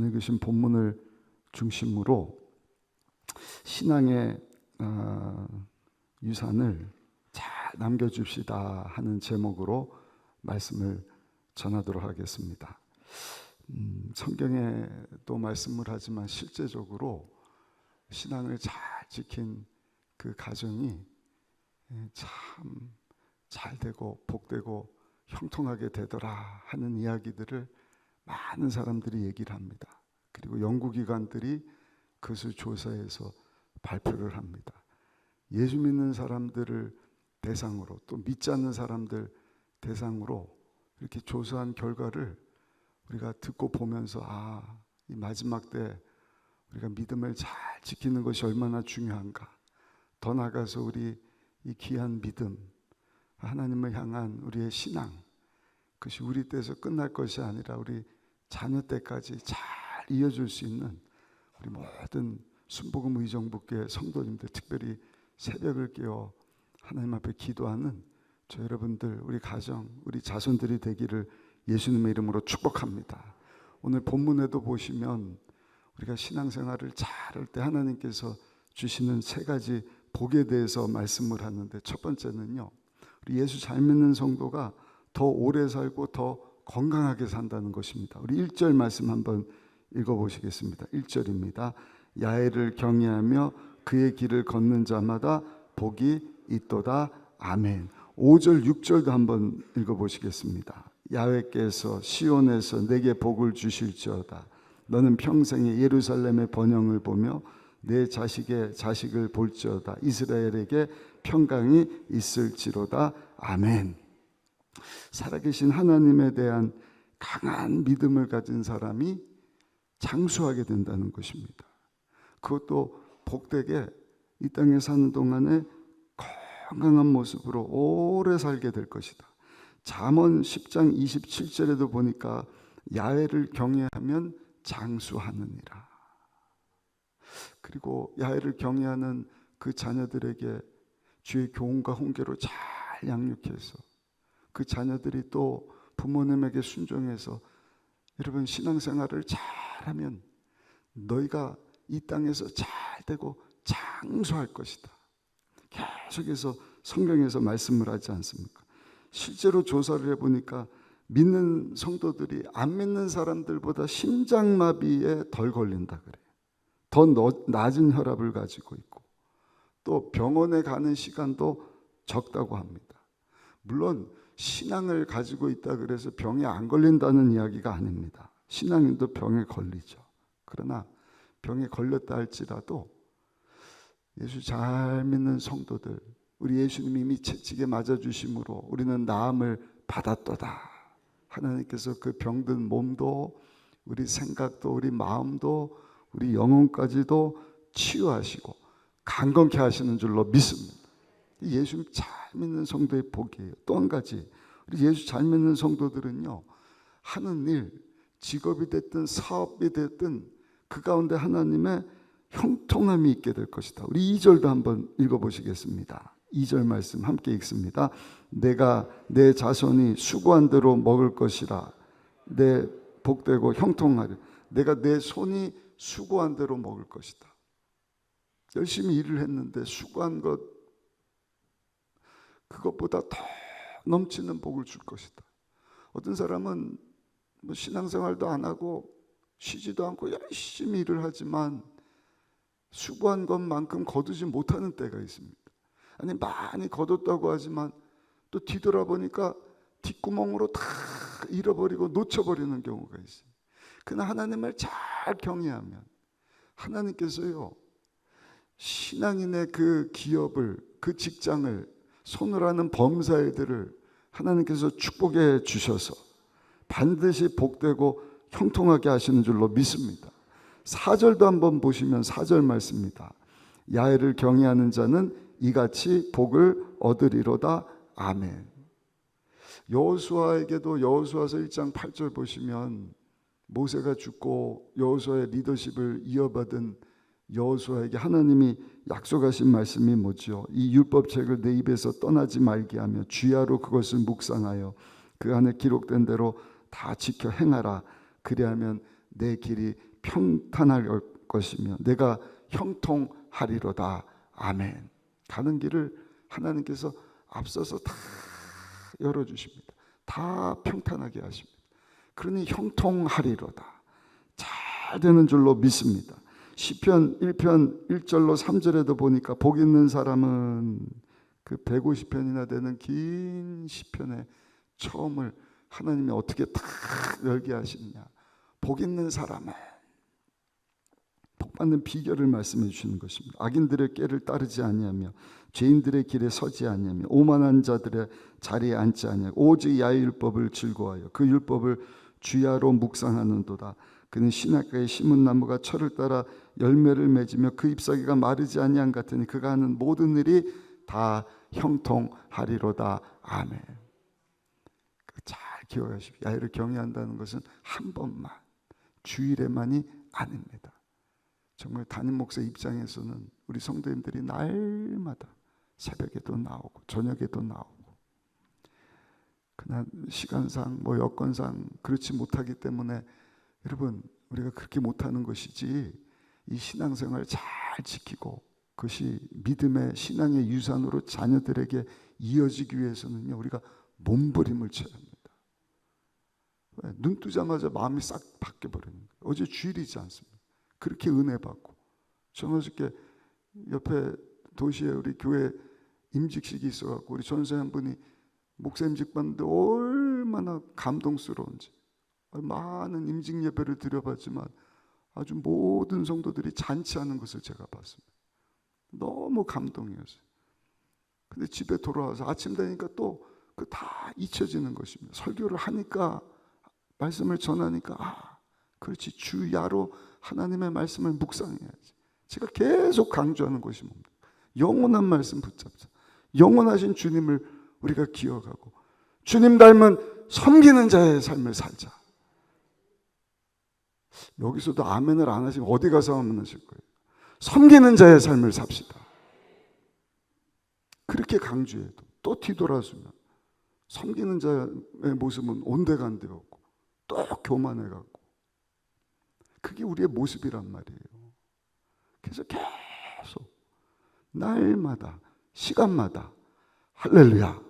오늘 읽으신 본문을 중심으로 신앙의 어, 유산을 잘 남겨줍시다 하는 제목으로 말씀을 전하도록 하겠습니다. 음, 성경에도 말씀을 하지만 실제적으로 신앙을 잘 지킨 그 가정이 참 잘 되고 복되고 형통하게 되더라 하는 이야기들을 많은 사람들이 얘기를 합니다. 그리고 연구기관들이 그것을 조사해서 발표를 합니다. 예수 믿는 사람들을 대상으로 또 믿지 않는 사람들 대상으로 이렇게 조사한 결과를 우리가 듣고 보면서 아, 이 마지막 때 우리가 믿음을 잘 지키는 것이 얼마나 중요한가. 더 나아가서 우리 이 귀한 믿음, 하나님을 향한 우리의 신앙, 그것이 우리 때에서 끝날 것이 아니라 우리 자녀 때까지 잘 이어줄 수 있는 우리 모든 순복음 의정부교회 성도님들 특별히 새벽을 깨어 하나님 앞에 기도하는 저 여러분들 우리 가정 우리 자손들이 되기를 예수님의 이름으로 축복합니다. 오늘 본문에도 보시면 우리가 신앙생활을 잘할 때 하나님께서 주시는 세 가지 복에 대해서 말씀을 하는데 첫 번째는요. 우리 예수 잘 믿는 성도가 더 오래 살고 더 건강하게 산다는 것입니다. 우리 1절 말씀 한번 읽어 보시겠습니다. 1절입니다. 야훼를 경외하며 그의 길을 걷는 자마다 복이 있도다. 아멘. 5절 6절도 한번 읽어 보시겠습니다. 야훼께서 시온에서 내게 복을 주실지어다. 너는 평생에 예루살렘의 번영을 보며 내 자식의 자식을 볼지어다. 이스라엘에게 평강이 있을지로다. 아멘. 살아계신 하나님에 대한 강한 믿음을 가진 사람이 장수하게 된다는 것입니다. 그것도 복되게 이 땅에 사는 동안에 건강한 모습으로 오래 살게 될 것이다. 잠언 10장 27절에도 보니까 야훼를 경외하면 장수하느니라. 그리고 야훼를 경외하는 그 자녀들에게 주의 교훈과 훈계로 잘 양육해서 그 자녀들이 또 부모님에게 순종해서 여러분 신앙생활을 잘 하면 너희가 이 땅에서 잘 되고 장수할 것이다. 계속해서 성경에서 말씀을 하지 않습니까? 실제로 조사를 해보니까 믿는 성도들이 안 믿는 사람들보다 심장마비에 덜 걸린다 그래요. 더 낮은 혈압을 가지고 있고 또 병원에 가는 시간도 적다고 합니다. 물론 신앙을 가지고 있다 그래서 병에 안 걸린다는 이야기가 아닙니다. 신앙인도 병에 걸리죠. 그러나 병에 걸렸다 할지라도 예수 잘 믿는 성도들, 우리 예수님이 채찍에 맞아 주심으로 우리는 나음을 받았도다. 하나님께서 그 병든 몸도 우리 생각도 우리 마음도 우리 영혼까지도 치유하시고 강건케 하시는 줄로 믿습니다. 예수 잘 믿는 성도의 복이에요. 또 한 가지 우리 예수 잘 믿는 성도들은요 하는 일 직업이 됐든 사업이 됐든 그 가운데 하나님의 형통함이 있게 될 것이다. 우리 2절도 한번 읽어보시겠습니다. 2절 말씀 함께 읽습니다. 내가 내 자손이 수고한 대로 먹을 것이라 내 복되고 형통하리 내가 내 손이 수고한 대로 먹을 것이다. 열심히 일을 했는데 수고한 것 그것보다 더 넘치는 복을 줄 것이다. 어떤 사람은 뭐 신앙생활도 안 하고 쉬지도 않고 열심히 일을 하지만 수고한 것만큼 거두지 못하는 때가 있습니다. 아니 많이 거뒀다고 하지만 또 뒤돌아보니까 뒷구멍으로 다 잃어버리고 놓쳐버리는 경우가 있어요. 그러나 하나님을 잘 경외하면 하나님께서요 신앙인의 그 기업을 그 직장을 손을 하는 범사일들을 하나님께서 축복해 주셔서 반드시 복되고 형통하게 하시는 줄로 믿습니다. 4절도 한번 보시면 4절 말씀입니다. 야훼를 경외하는 자는 이같이 복을 얻으리로다. 아멘. 여호수아에게도 여호수아서 1장 8절 보시면 모세가 죽고 여호수아의 리더십을 이어받은 여호수아에게 하나님이 약속하신 말씀이 뭐지요? 이 율법책을 내 입에서 떠나지 말게 하며 주야로 그것을 묵상하여 그 안에 기록된 대로 다 지켜 행하라. 그리하면 내 길이 평탄할 것이며 내가 형통하리로다. 아멘. 가는 길을 하나님께서 앞서서 다 열어주십니다. 다 평탄하게 하십니다. 그러니 형통하리로다. 잘 되는 줄로 믿습니다. 시편 1편 1절로 3절에도 보니까 복 있는 사람은 그 150편이나 되는 긴 시편의 처음을 하나님이 어떻게 다 열게 하시느냐. 복 있는 사람은 복 받는 비결을 말씀해 주시는 것입니다. 악인들의 꾀를 따르지 아니하며 죄인들의 길에 서지 아니하며 오만한 자들의 자리에 앉지 아니하고 오직 야의 율법을 즐거워하여 그 율법을 주야로 묵상하는도다. 그는 신학가에 심은 나무가 철을 따라 열매를 맺으며 그 잎사귀가 마르지 아니한 같으니 그가 하는 모든 일이 다 형통하리로다. 아멘. 잘 기억하십시오. 야훼를 경외한다는 것은 한 번만 주일에만이 아닙니다. 정말 담임 목사 입장에서는 우리 성도님들이 날마다 새벽에도 나오고 저녁에도 나오고 그날 시간상 뭐 여건상 그렇지 못하기 때문에 여러분 우리가 그렇게 못하는 것이지 이 신앙생활 잘 지키고 그것이 믿음의 신앙의 유산으로 자녀들에게 이어지기 위해서는요 우리가 몸부림을 쳐야 합니다. 왜? 눈 뜨자마자 마음이 싹 바뀌어 버리는 거예요. 어제 주일이지 않습니까? 그렇게 은혜 받고 저는 어저께 옆에 도시에 우리 교회 임직식이 있어갖고 우리 전세 한 분이 목사 임직 받는데 얼마나 감동스러운지 많은 임직 예배를 드려봤지만 아주 모든 성도들이 잔치하는 것을 제가 봤습니다. 너무 감동이었어요. 근데 집에 돌아와서 아침 되니까 또 그 다 잊혀지는 것입니다. 설교를 하니까 말씀을 전하니까 아 그렇지 주야로 하나님의 말씀을 묵상해야지. 제가 계속 강조하는 것이 뭡니까? 영원한 말씀 붙잡자. 영원하신 주님을 우리가 기억하고 주님 닮은 섬기는 자의 삶을 살자. 여기서도 아멘을 안 하시면 어디 가서 아멘하실 거예요? 섬기는 자의 삶을 삽시다. 그렇게 강조해도 또 뒤돌아서면 섬기는 자의 모습은 온데간데 없고 또 교만해 갖고 그게 우리의 모습이란 말이에요. 그래서 계속 날마다 시간마다 할렐루야.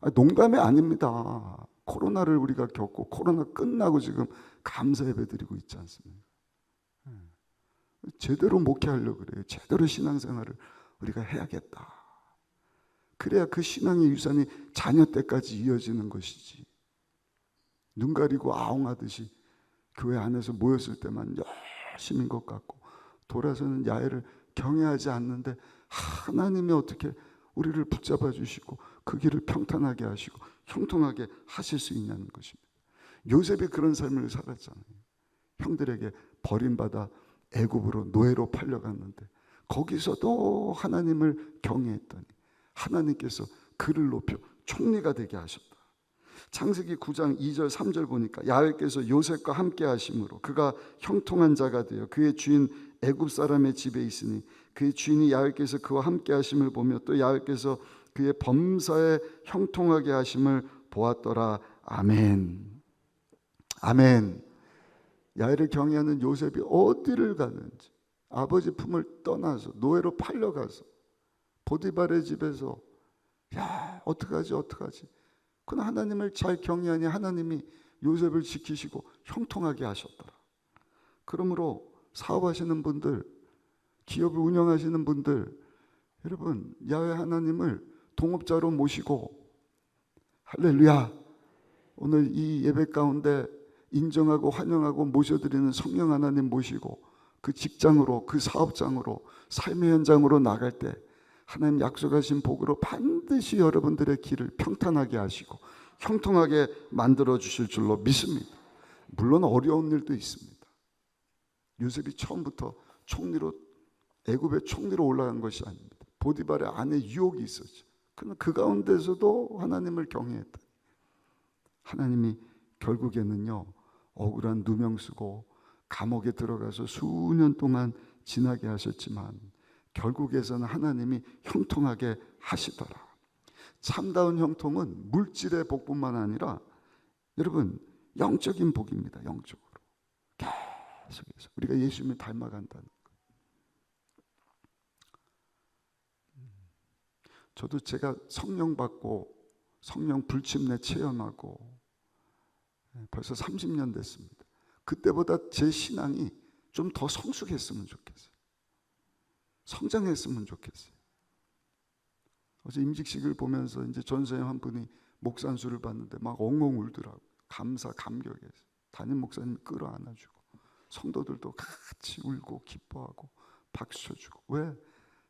아, 농담이 아닙니다. 코로나를 우리가 겪고 코로나 끝나고 지금 감사 예배 드리고 있지 않습니까? 제대로 목회하려고 그래요. 제대로 신앙생활을 우리가 해야겠다. 그래야 그 신앙의 유산이 자녀 때까지 이어지는 것이지. 눈 가리고 아웅하듯이 교회 안에서 모였을 때만 열심인 것 같고 돌아서는 야외를 경외하지 않는데 하나님이 어떻게 우리를 붙잡아 주시고 그 길을 평탄하게 하시고 형통하게 하실 수 있냐는 것입니다. 요셉이 그런 삶을 살았잖아요. 형들에게 버림받아 애굽으로 노예로 팔려갔는데 거기서도 하나님을 경외했더니 하나님께서 그를 높여 총리가 되게 하셨다. 창세기 9장 2절 3절 보니까 야훼께서 요셉과 함께 하심으로 그가 형통한 자가 되어 그의 주인 애굽 사람의 집에 있으니 그의 주인이 야훼께서 그와 함께 하심을 보며 또 야훼께서 그의 범사에 형통하게 하심을 보았더라. 아멘. 아멘. 야훼를 경외하는 요셉이 어디를 가는지 아버지 품을 떠나서 노예로 팔려가서 보디발의 집에서 야 어떡하지 어떡하지 그러나 하나님을 잘 경외하니 하나님이 요셉을 지키시고 형통하게 하셨더라. 그러므로 사업하시는 분들 기업을 운영하시는 분들 여러분 야외 하나님을 동업자로 모시고 할렐루야! 오늘 이 예배 가운데 인정하고 환영하고 모셔드리는 성령 하나님 모시고 그 직장으로 그 사업장으로 삶의 현장으로 나갈 때 하나님 약속하신 복으로 반 드시 여러분들의 길을 평탄하게 하시고 형통하게 만들어 주실 줄로 믿습니다. 물론 어려운 일도 있습니다. 요셉이 처음부터 총리로 애굽의 총리로 올라간 것이 아닙니다. 보디발의 안에 유혹이 있었죠. 그러나 그 가운데서도 하나님을 경외했다. 하나님이 결국에는요 억울한 누명 쓰고 감옥에 들어가서 수년 동안 지나게 하셨지만 결국에서는 하나님이 형통하게 하시더라. 참다운 형통은 물질의 복뿐만 아니라 여러분 영적인 복입니다. 영적으로 계속해서 우리가 예수님을 닮아간다는 거. 음. 저도 제가 성령 받고 성령 불침내 체험하고 예, 벌써 30년 됐습니다. 그때보다 제 신앙이 좀 더 성숙했으면 좋겠어요. 성장했으면 좋겠어요. 어제 임직식을 보면서 이제 전사님 한 분이 목산수를 봤는데 막 엉엉 울더라고. 감사 감격해서 담임 목사님 끌어안아주고 성도들도 같이 울고 기뻐하고 박수 쳐주고 왜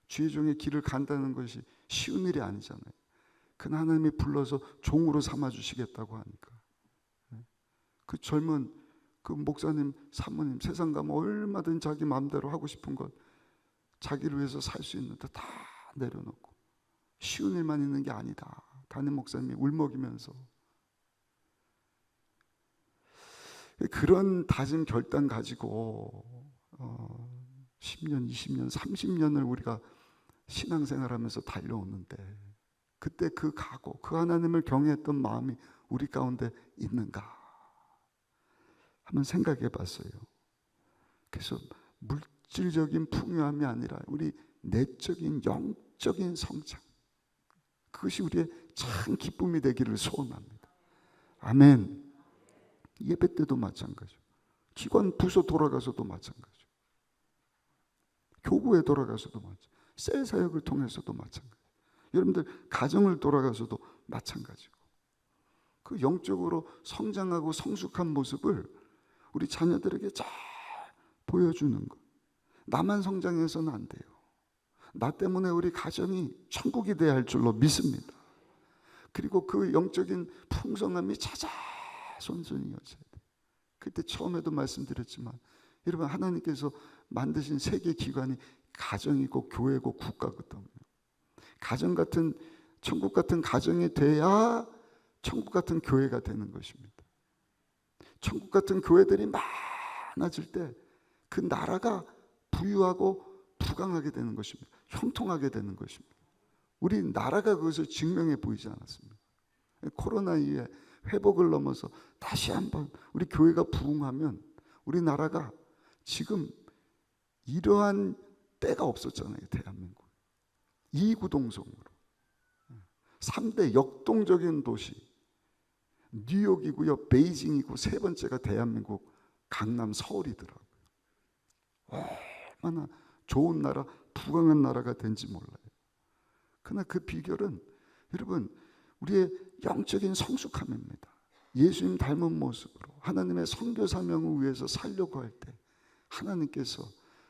주의 종의 길을 간다는 것이 쉬운 일이 아니잖아요. 그 하나님이 불러서 종으로 삼아 주시겠다고 하니까 예. 그 젊은 그 목사님 사모님 세상 가면 얼마든 자기 마음대로 하고 싶은 것 자기를 위해서 살 수 있는 데 다 내려놓고 쉬운 일만 있는 게 아니다. 담임 목사님이 울먹이면서 그런 다짐 결단 가지고 어, 10년, 20년, 30년을 우리가 신앙생활하면서 달려오는데 그때 그 각오, 그 하나님을 경외했던 마음이 우리 가운데 있는가? 한번 생각해 봤어요. 그래서 물질적인 풍요함이 아니라 우리 내적인 영적인 성장 그것이 우리의 참 기쁨이 되기를 소원합니다. 아멘. 예배 때도 마찬가지죠. 기관 부서 돌아가서도 마찬가지죠. 교구에 돌아가서도 마찬가지. 셀 사역을 통해서도 마찬가지. 여러분들 가정을 돌아가서도 마찬가지고. 그 영적으로 성장하고 성숙한 모습을 우리 자녀들에게 잘 보여주는 것. 나만 성장해서는 안 돼요. 나 때문에 우리 가정이 천국이 돼야 할 줄로 믿습니다. 그리고 그 영적인 풍성함이 자자손손 이어져야 돼. 그때 처음에도 말씀드렸지만 여러분 하나님께서 만드신 세계 기관이 가정이고 교회고 국가거든요. 가정 같은 천국 같은 가정이 돼야 천국 같은 교회가 되는 것입니다. 천국 같은 교회들이 많아질 때 그 나라가 부유하고 부강하게 되는 것입니다. 형통하게 되는 것입니다. 우리 나라가 그것을 증명해 보이지 않았습니다. 코로나 이후에 회복을 넘어서 다시 한번 우리 교회가 부흥하면 우리 나라가 지금 이러한 때가 없었잖아요. 대한민국. 이구동성으로. 3대 역동적인 도시. 뉴욕이고요. 베이징이고 세 번째가 대한민국 강남 서울이더라고요. 얼마나 좋은 나라, 부강한 나라가 된지 몰라요. 그러나 그 비결은 여러분 우리의 영적인 성숙함입니다. 예수님 닮은 모습으로 하나님의 선교 사명을 위해서 살려고 할 때 하나님께서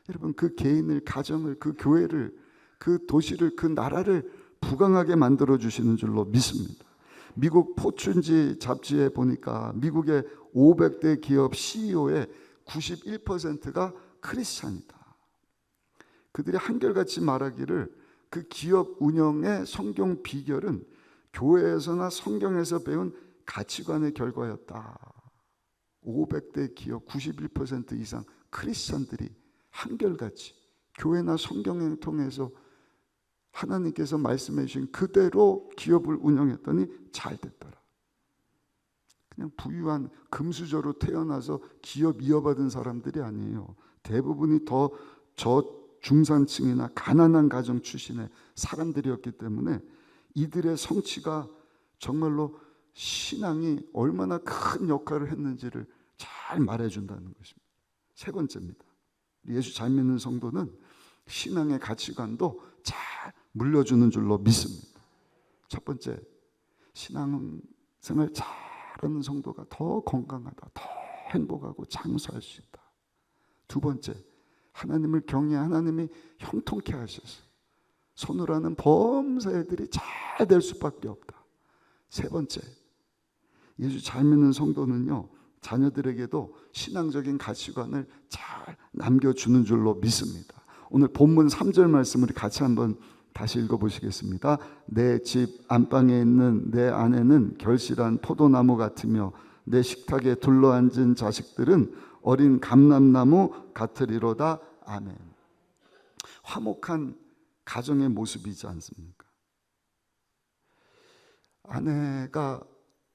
여러분 그 개인을 가정을 그 교회를 그 도시를 그 나라를 부강하게 만들어 주시는 줄로 믿습니다. 미국 포춘지 잡지에 보니까 미국의 500대 기업 CEO의 91%가 크리스찬이다. 그들이 한결같이 말하기를 그 기업 운영의 성경 비결은 교회에서나 성경에서 배운 가치관의 결과였다. 500대 기업 91% 이상 크리스천들이 한결같이 교회나 성경을 통해서 하나님께서 말씀해 주신 그대로 기업을 운영했더니 잘 됐더라. 그냥 부유한 금수저로 태어나서 기업 이어받은 사람들이 아니에요. 대부분이 더 저 중산층이나 가난한 가정 출신의 사람들이었기 때문에 이들의 성취가 정말로 신앙이 얼마나 큰 역할을 했는지를 잘 말해준다는 것입니다. 세 번째입니다. 예수 잘 믿는 성도는 신앙의 가치관도 잘 물려주는 줄로 믿습니다. 첫 번째, 신앙생활 잘하는 성도가 더 건강하다, 더 행복하고 장수할 수 있다. 두 번째, 하나님을 경외 하나님이 형통케 하셔서 손으로 하는 범사애들이 잘 될 수밖에 없다. 세 번째, 예수 잘 믿는 성도는요, 자녀들에게도 신앙적인 가치관을 잘 남겨주는 줄로 믿습니다. 오늘 본문 3절 말씀을 같이 한번 다시 읽어보시겠습니다. 내 집 안방에 있는 내 아내는 결실한 포도나무 같으며 내 식탁에 둘러앉은 자식들은 어린 감람나무 같으리로다. 아멘. 화목한 가정의 모습이지 않습니까? 아내가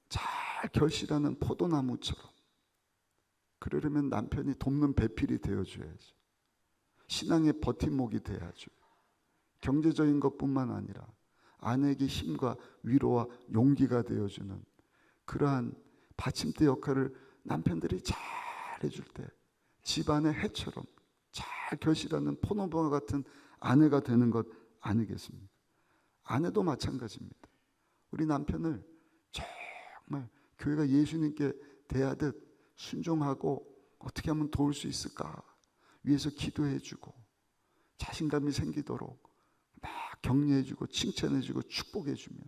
잘 결실하는 포도나무처럼 그러려면 남편이 돕는 배필이 되어줘야죠. 신앙의 버팀목이 돼야죠. 경제적인 것뿐만 아니라 아내에게 힘과 위로와 용기가 되어주는 그러한 받침대 역할을 남편들이 잘 해줄 때 집안의 해처럼 잘 결실하는 포도나무 같은 아내가 되는 것 아니겠습니까? 아내도 마찬가지입니다. 우리 남편을 정말 교회가 예수님께 대하듯 순종하고 어떻게 하면 도울 수 있을까 위해서 기도해주고 자신감이 생기도록 막 격려해주고 칭찬해주고 축복해주면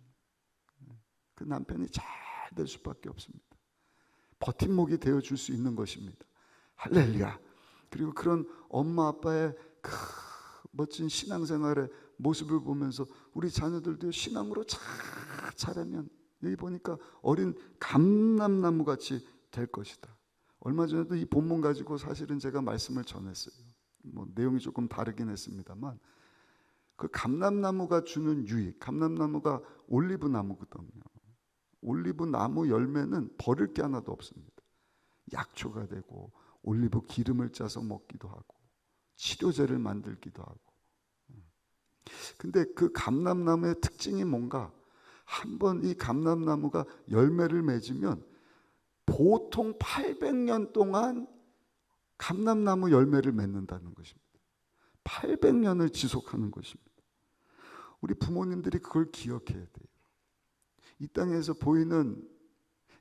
그 남편이 잘 될 수밖에 없습니다. 버팀목이 되어 줄 수 있는 것입니다. 할렐루야. 그리고 그런 엄마 아빠의 그 멋진 신앙생활의 모습을 보면서 우리 자녀들도 신앙으로 잘 자라면 여기 보니까 어린 감람나무 같이 될 것이다. 얼마 전에도 이 본문 가지고 사실은 제가 말씀을 전했어요. 뭐 내용이 조금 다르긴 했습니다만 그 감람나무가 주는 유익, 감람나무가 올리브 나무거든요. 올리브 나무 열매는 버릴 게 하나도 없습니다. 약초가 되고 올리브 기름을 짜서 먹기도 하고 치료제를 만들기도 하고. 근데 그 감람나무의 특징이 뭔가 한번 이 감람나무가 열매를 맺으면 보통 800년 동안 감람나무 열매를 맺는다는 것입니다. 800년을 지속하는 것입니다. 우리 부모님들이 그걸 기억해야 돼요. 이 땅에서 보이는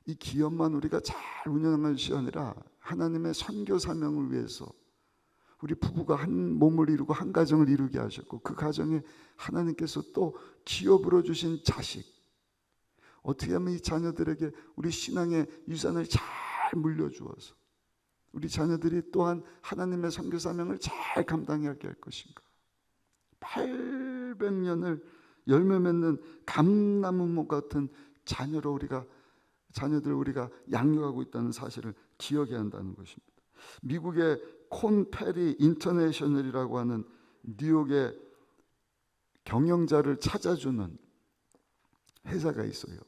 이 기업만 우리가 잘 운영하는 것이 아니라 하나님의 선교 사명을 위해서 우리 부부가 한 몸을 이루고 한 가정을 이루게 하셨고 그 가정에 하나님께서 또 기업으로 주신 자식 어떻게 하면 이 자녀들에게 우리 신앙의 유산을 잘 물려주어서 우리 자녀들이 또한 하나님의 선교 사명을 잘 감당하게 할 것인가? 800년을 열매 맺는 감나무 같은 자녀로 우리가 자녀들 우리가 양육하고 있다는 사실을 기억해야 한다는 것입니다. 미국의 콘 페리 인터내셔널이라고 하는 뉴욕의 경영자를 찾아주는 회사가 있어요.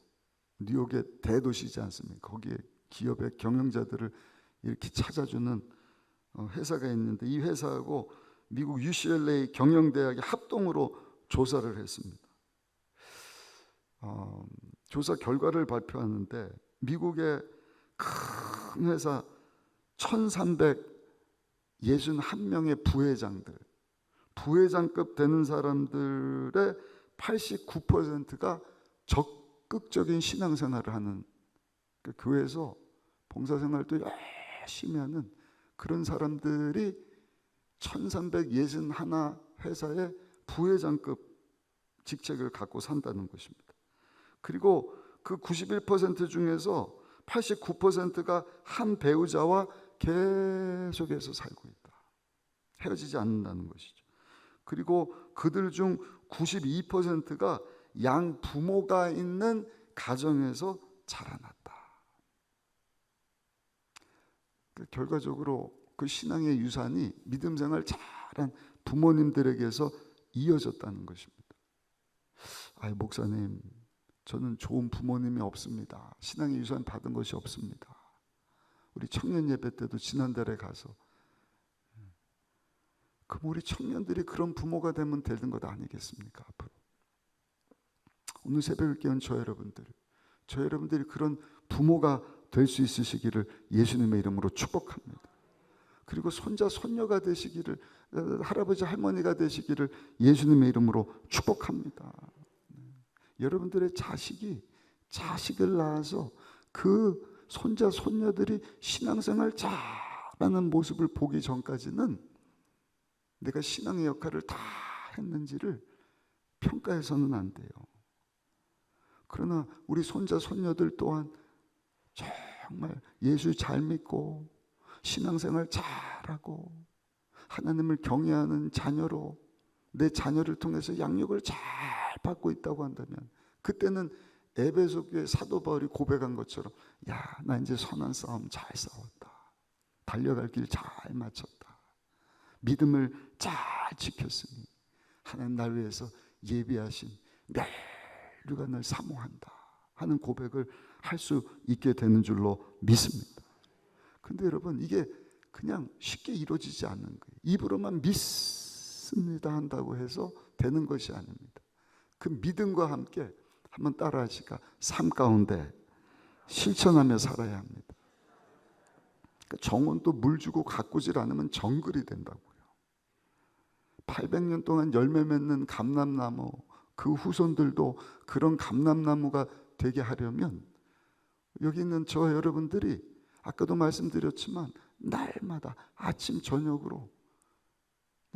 뉴욕의 대도시지 않습니까? 거기에 기업의 경영자들을 이렇게 찾아주는 어, 회사가 있는데 이 회사하고 미국 UCLA 경영대학이 합동으로 조사를 했습니다. 어, 조사 결과를 발표하는데 미국의 큰 회사 1361명의 부회장들 부회장급 되는 사람들의 89%가 적극적인 신앙생활을 하는 그 교회에서 봉사생활도 열심히 하는 그런 사람들이 1361 회사의 부회장급 직책을 갖고 산다는 것입니다. 그리고 그 91% 중에서 89%가 한 배우자와 계속해서 살고 있다. 헤어지지 않는다는 것이죠. 그리고 그들 중 92%가 양 부모가 있는 가정에서 자라났다. 그 결과적으로 그 신앙의 유산이 믿음 생활 잘한 부모님들에게서 이어졌다는 것입니다. 아, 목사님, 저는 좋은 부모님이 없습니다. 신앙의 유산 받은 것이 없습니다. 우리 청년 예배 때도 지난달에 가서 그럼 우리 청년들이 그런 부모가 되면 되는 것 아니겠습니까? 앞으로 오늘 새벽을 깨운 저 여러분들, 저 여러분들이 그런 부모가 될 수 있으시기를 예수님의 이름으로 축복합니다. 그리고 손자 손녀가 되시기를 할아버지 할머니가 되시기를 예수님의 이름으로 축복합니다. 여러분들의 자식이 자식을 낳아서 그 손자 손녀들이 신앙생활 잘하는 모습을 보기 전까지는 내가 신앙의 역할을 다 했는지를 평가해서는 안 돼요. 그러나 우리 손자 손녀들 또한 정말 예수 잘 믿고 신앙생활 잘하고 하나님을 경외하는 자녀로 내 자녀를 통해서 양육을 잘 받고 있다고 한다면 그때는 에베소 교회 사도 바울이 고백한 것처럼 야, 나 이제 선한 싸움 잘 싸웠다. 달려갈 길잘 마쳤다. 믿음을 잘 지켰으니 하나님 날 위해서 예비하신 멸류가 날 사모한다 하는 고백을 할 수 있게 되는 줄로 믿습니다. 근데 여러분 이게 그냥 쉽게 이루어지지 않는 거예요. 입으로만 믿습니다 한다고 해서 되는 것이 아닙니다. 그 믿음과 함께 한번 따라 하시까 삶 가운데 실천하며 살아야 합니다. 그러니까 정원도 물 주고 가꾸질 않으면 정글이 된다고요. 800년 동안 열매 맺는 감람나무 그 후손들도 그런 감람나무가 되게 하려면 여기 있는 저 여러분들이 아까도 말씀드렸지만 날마다 아침 저녁으로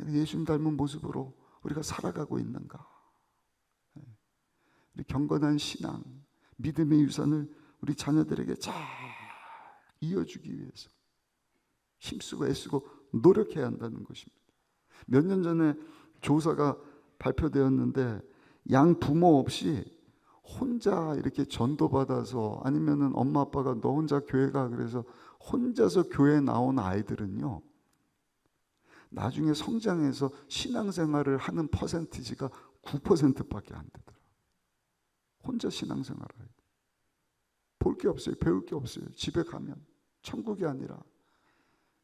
예수님 닮은 모습으로 우리가 살아가고 있는가? 경건한 신앙, 믿음의 유산을 우리 자녀들에게 잘 이어주기 위해서 힘쓰고 애쓰고 노력해야 한다는 것입니다. 몇 년 전에 조사가 발표되었는데 양 부모 없이 혼자 이렇게 전도받아서 아니면은 엄마 아빠가 너 혼자 교회 가 그래서 혼자서 교회 나온 아이들은요. 나중에 성장해서 신앙생활을 하는 퍼센티지가 9%밖에 안 되더라. 혼자 신앙생활 아이들. 볼게 없어요. 배울 게 없어요. 집에 가면 천국이 아니라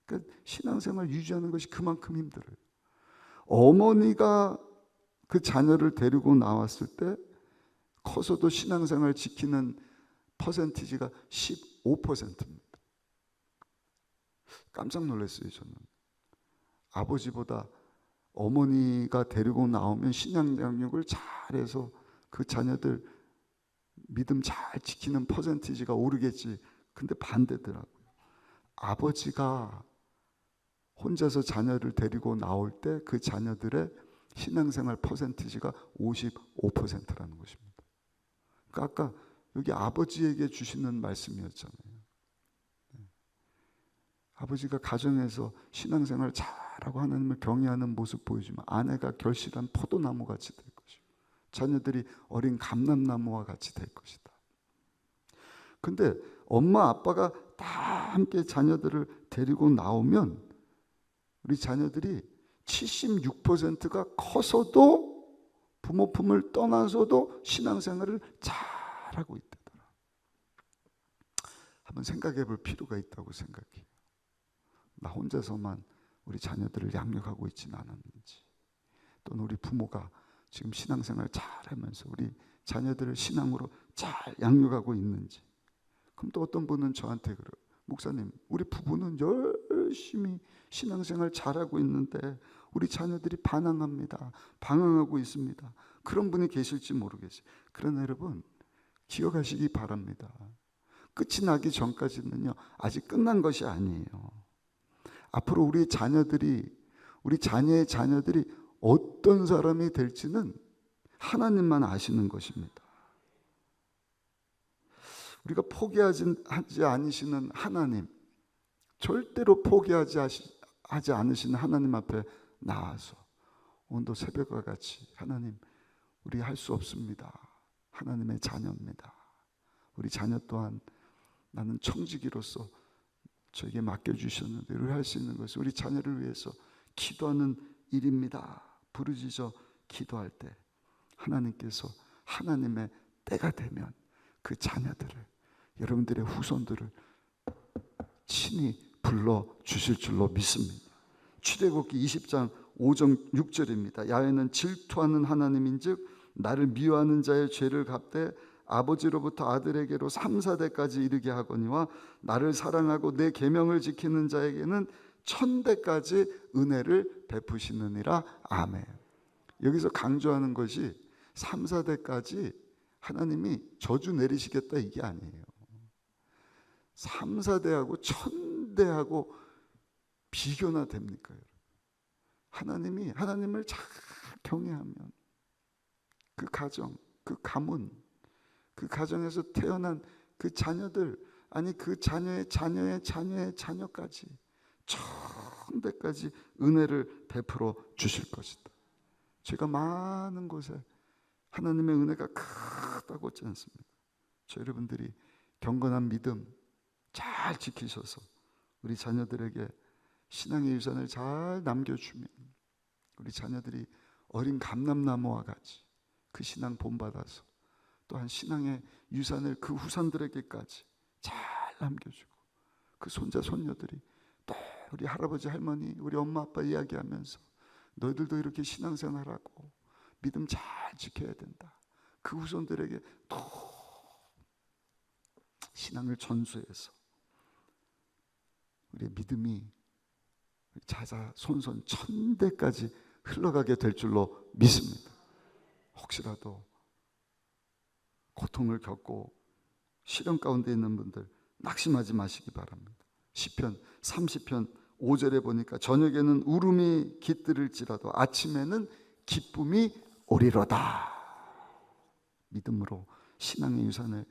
그러니까 신앙생활 유지하는 것이 그만큼 힘들어요. 어머니가 그 자녀를 데리고 나왔을 때 커서도 신앙생활 지키는 퍼센티지가 15%입니다. 깜짝 놀랐어요, 저는. 아버지보다 어머니가 데리고 나오면 신앙 양육을 잘해서 그 자녀들 믿음 잘 지키는 퍼센티지가 오르겠지. 근데 반대더라고요. 아버지가 혼자서 자녀를 데리고 나올 때 그 자녀들의 신앙생활 퍼센티지가 55%라는 것입니다. 그러니까 아까 여기 아버지에게 주시는 말씀이었잖아요. 네. 아버지가 가정에서 신앙생활 잘하고 하나님을 경외하는 모습 보여주면 아내가 결실한 포도나무 같이 될 것이고 자녀들이 어린 감람나무와 같이 될 것이다. 근데 엄마 아빠가 다 함께 자녀들을 데리고 나오면 우리 자녀들이 76%가 커서도 부모 품을 떠나서도 신앙생활을 잘하고 있다더라. 한번 생각해 볼 필요가 있다고 생각해요. 나 혼자서만 우리 자녀들을 양육하고 있지는 않았는지 또는 우리 부모가 지금 신앙생활 잘하면서 우리 자녀들을 신앙으로 잘 양육하고 있는지 그럼 또 어떤 분은 저한테 그래요. 목사님, 우리 부부는 열심히 신앙생활 잘하고 있는데 우리 자녀들이 반항합니다. 방황하고 있습니다. 그런 분이 계실지 모르겠어요. 그러나 여러분, 기억하시기 바랍니다. 끝이 나기 전까지는요, 아직 끝난 것이 아니에요. 앞으로 우리 자녀들이, 우리 자녀의 자녀들이 어떤 사람이 될지는 하나님만 아시는 것입니다. 우리가 포기하지 않으시는 하나님, 절대로 포기하지 하지 않으시는 하나님 앞에 나와서 오늘도 새벽과 같이 하나님, 우리 할 수 없습니다. 하나님의 자녀입니다. 우리 자녀 또한 나는 청지기로서 저에게 맡겨주셨는데 우리 할 수 있는 것은 우리 자녀를 위해서 기도하는 일입니다. 부르짖어 기도할 때 하나님께서 하나님의 때가 되면 그 자녀들을 여러분들의 후손들을 친히 불러 주실 줄로 믿습니다. 출애굽기 20장 5절 6절입니다. 야훼는 질투하는 하나님인즉 나를 미워하는 자의 죄를 갚되 아버지로부터 아들에게로 3, 4대까지 이르게 하거니와 나를 사랑하고 내 계명을 지키는 자에게는 천대까지 은혜를 베푸시느니라. 아멘. 여기서 강조하는 것이 3, 4대까지 하나님이 저주 내리시겠다 이게 아니에요. 3, 4대하고 천대하고 비교나 됩니까? 하나님이 하나님을 잘 경외하면 그 가정, 그 가문, 그 가정에서 태어난 그 자녀들 아니 그 자녀의 자녀의 자녀의 자녀까지 천대까지 은혜를 베풀어 주실 것이다. 제가 많은 곳에 하나님의 은혜가 크다고 했지 않습니까? 저 여러분들이 경건한 믿음 잘 지키셔서 우리 자녀들에게 신앙의 유산을 잘 남겨주면 우리 자녀들이 어린 감람나무와 같이 그 신앙 본받아서 또한 신앙의 유산을 그 후손들에게까지 잘 남겨주고 그 손자 손녀들이 또 우리 할아버지 할머니 우리 엄마 아빠 이야기하면서 너희들도 이렇게 신앙생활하고 믿음 잘 지켜야 된다. 그 후손들에게 또 신앙을 전수해서 우리의 믿음이 자자 손손 천대까지 흘러가게 될 줄로 믿습니다. 혹시라도 고통을 겪고 시련 가운데 있는 분들 낙심하지 마시기 바랍니다. 시편 30편 5절에 보니까 저녁에는 울음이 깃들을지라도 아침에는 기쁨이 오리로다. 믿음으로 신앙의 유산을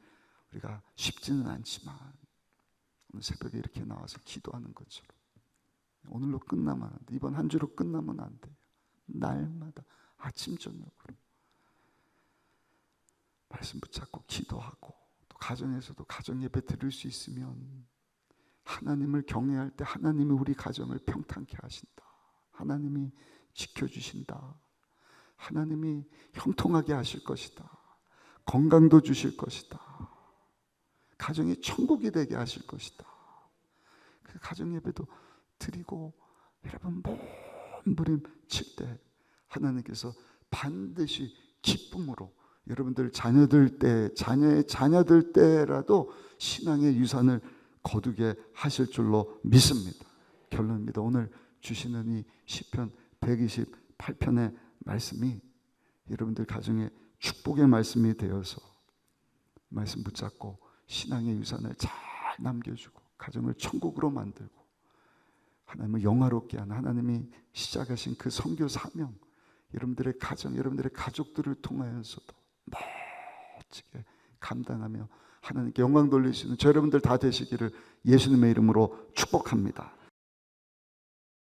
우리가 쉽지는 않지만 오늘 새벽에 이렇게 나와서 기도하는 것처럼 오늘로 끝나면 안 돼. 이번 한 주로 끝나면 안 돼요. 날마다 아침 저녁으로 말씀 붙잡고 기도하고 또 가정에서도 가정 예배 드릴 수 있으면 하나님을 경외할 때 하나님이 우리 가정을 평탄케 하신다. 하나님이 지켜주신다. 하나님이 형통하게 하실 것이다. 건강도 주실 것이다. 가정이 천국이 되게 하실 것이다. 그 가정 예배도 드리고 여러분 몸부림 칠 때 하나님께서 반드시 기쁨으로 여러분들 자녀들 때 자녀의 자녀들 때라도 신앙의 유산을 거두게 하실 줄로 믿습니다. 결론입니다. 오늘 주시는 이 시편 128편의 말씀이 여러분들 가정에 축복의 말씀이 되어서 말씀 붙잡고 신앙의 유산을 잘 남겨주고 가정을 천국으로 만들고 하나님을 영화롭게 하는 하나님이 시작하신 그 선교 사명 여러분들의 가정, 여러분들의 가족들을 통하여서도 멋지게 감당하며 하나님께 영광 있는 저 여러분들 다 되시기를 예수님의 이름으로 축복합니다.